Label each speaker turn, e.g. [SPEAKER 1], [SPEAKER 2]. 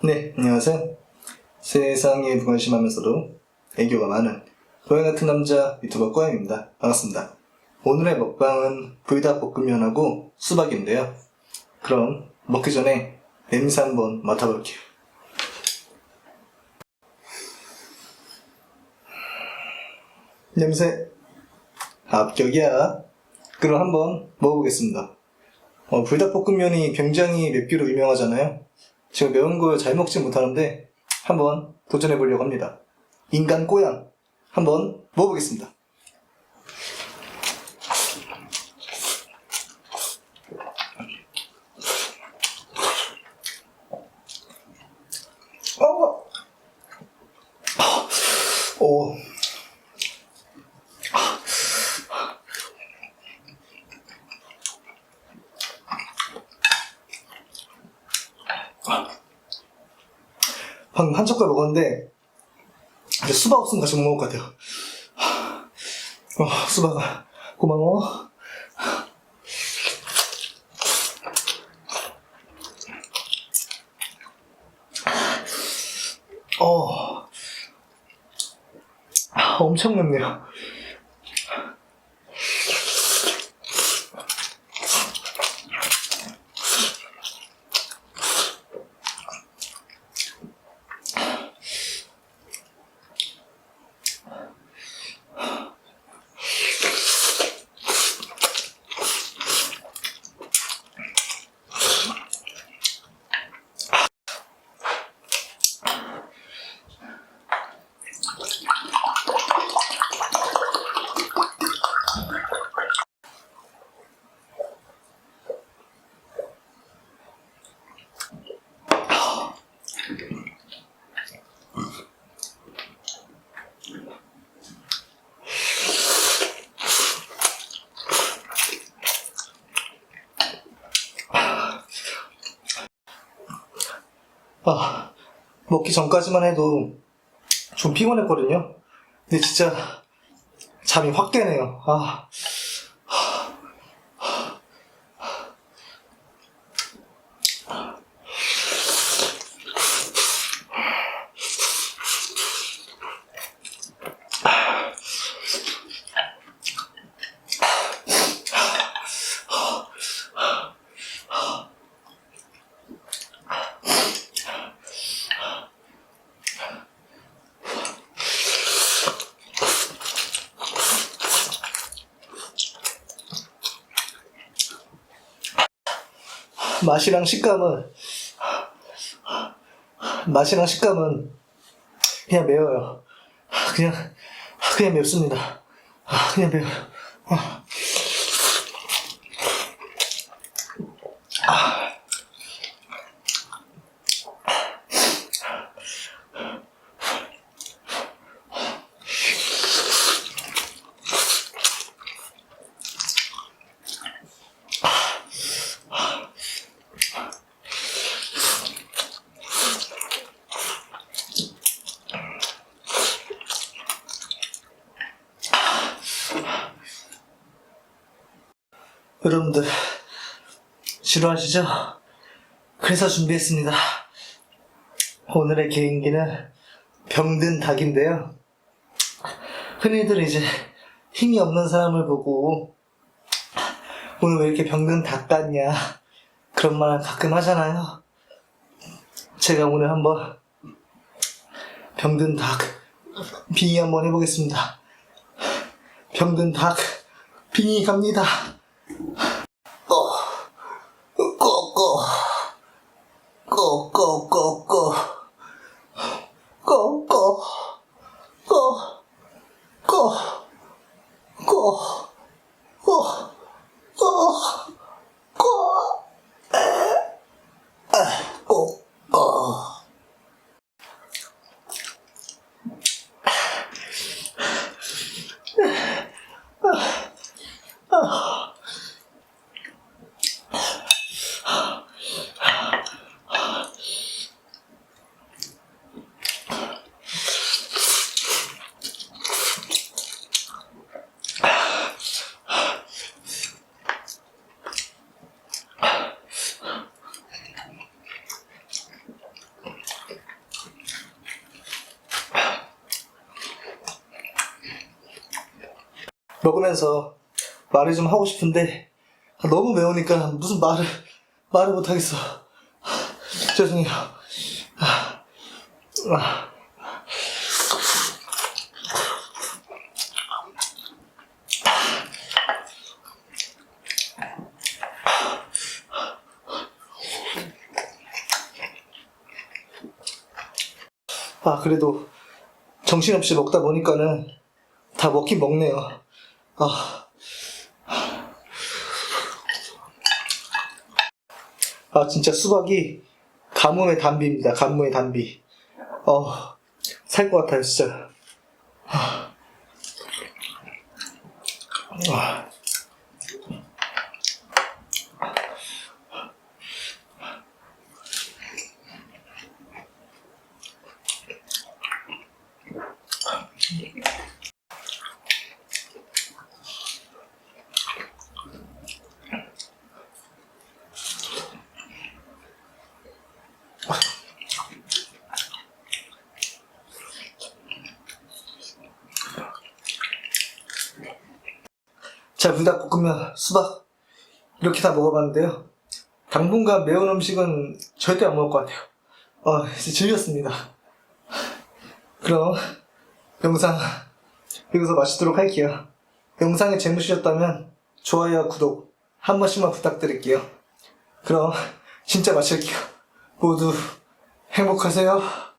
[SPEAKER 1] 네, 안녕하세요. 세상에 무관심하면서도 애교가 많은 고양 같은 남자 유튜버 꼬양입니다. 반갑습니다. 오늘의 먹방은 불닭 볶음면하고 수박인데요. 그럼 먹기 전에 냄새 한번 맡아볼게요. 냄새 합격이야. 그럼 한번 먹어보겠습니다. 어, 불닭볶음면이 굉장히 맵기로 유명하잖아요. 제가 매운 걸잘 먹지 못하는데 한번 도전해 보려고 합니다. 인간 꼬양 한번 먹어보겠습니다. 어. 오. 방금 한 젓갈 먹었는데 수박 없으면 같이 못 먹을 것 같아요. 어, 수박아 고마워. 어, 아, 엄청 맵네요. 아, 먹기 전까지만 해도 좀 피곤했거든요. 근데 진짜 잠이 확 깨네요. 아, 맛이랑 식감은 맛이랑 식감은 그냥 매워요. 그냥 그냥 맵습니다. 그냥 매워요. 여러분들 싫어하시죠? 그래서 준비했습니다. 오늘의 개인기는 병든 닭인데요. 흔히들 이제 힘이 없는 사람을 보고 오늘 왜 이렇게 병든 닭 같냐 그런 말 가끔 하잖아요. 제가 오늘 한번 병든 닭 빙의 한번 해보겠습니다. 병든 닭 빙의 갑니다. 꼬꼬 꼬꼬꼬꼬 꼬꼬 꼬꼬꼬꼬꼬꼬꼬 먹으면서 말을 좀 하고 싶은데 아, 너무 매우니까 무슨 말을 말을 못 하겠어. 죄송해요. 아, 그래도 정신없이 먹다 보니까는 다 먹긴 먹네요. 아. 아, 진짜 수박이 가뭄의 단비입니다. 가뭄의 단비. 어, 살 것 같아요, 진짜. 아. 아. 자, 불닭볶음면, 수박 이렇게 다 먹어봤는데요. 당분간 매운 음식은 절대 안 먹을 것 같아요. 어, 이제 즐겼습니다. 그럼 영상 여기서 마치도록 할게요. 영상이 재밌으셨다면 좋아요와 구독 한 번씩만 부탁드릴게요. 그럼 진짜 마칠게요. 모두 행복하세요.